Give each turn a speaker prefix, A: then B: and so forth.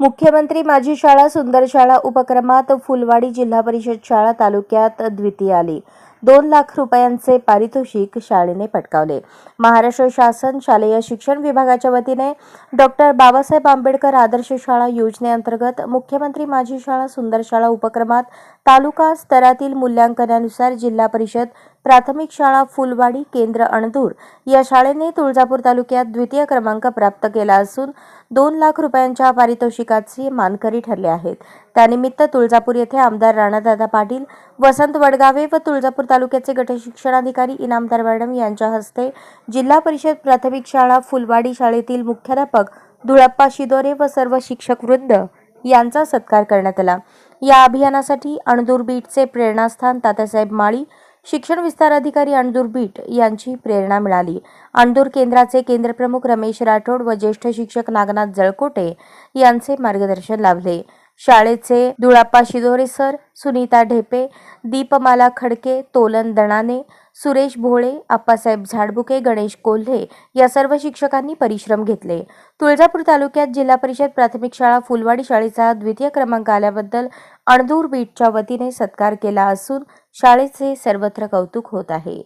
A: मुख्यमंत्री माझी शाळा सुंदर शाळा उपक्रमात फुलवाडी जिल्हा परिषद शाळा तालुक्यात द्वितीय आली. दोन लाख रुपयांचे पारितोषिक शाळेने पटकावले. महाराष्ट्र शासन शालेय शिक्षण विभागाच्या वतीने डॉक्टर बाबासाहेब आंबेडकर आदर्श शाळा योजनेअंतर्गत मुख्यमंत्री माझी शाळा सुंदर शाळा उपक्रमात तालुका स्तरातील मूल्यांकनानुसार जिल्हा परिषद प्राथमिक शाळा फुलवाडी केंद्र अणदूर या शाळेने तुळजापूर तालुक्यात द्वितीय क्रमांक प्राप्त केला असून दोन लाख रुपयांच्या पारितोषिकाचे मानकरी ठरले आहेत. त्यानिमित्त तुळजापूर येथे आमदार राणादादा पाटील वसंत वडगावे व तुळजापूर तालुक्याचे गटशिक्षणाधिकारी इनामदार मॅडम यांच्या हस्ते जिल्हा परिषद प्राथमिक शाळा फुलवाडी शाळेतील मुख्याध्यापक धुळप्पा शिदोरे व सर्व शिक्षक वृंद यांचा सत्कार करण्यात आला. या अभियानासाठी अणदूर बीटचे प्रेरणास्थान तात्यासाहेब माळी शिक्षण विस्तार अधिकारी अणदूर बीट यांची प्रेरणा मिळाली. अणदूर केंद्राचे केंद्रप्रमुख रमेश राठोड व ज्येष्ठ शिक्षक नागनाथ जळकोटे यांचे मार्गदर्शन लाभले. शाळेचे दुळाप्पा शिदोरे सर सुनीता ढेपे दीपमाला खडके तोलन दणाने सुरेश भोळे आप्पासाहेब झाडबुके गणेश कोल्हे या सर्व शिक्षकांनी परिश्रम घेतले. तुळजापूर तालुक्यात जिल्हा परिषद प्राथमिक शाळा फुलवाडी शाळेचा द्वितीय क्रमांक आल्याबद्दल अणदूर बीटच्या वतीने सत्कार केला असून शाळेचे सर्वत्र कौतुक होत आहे.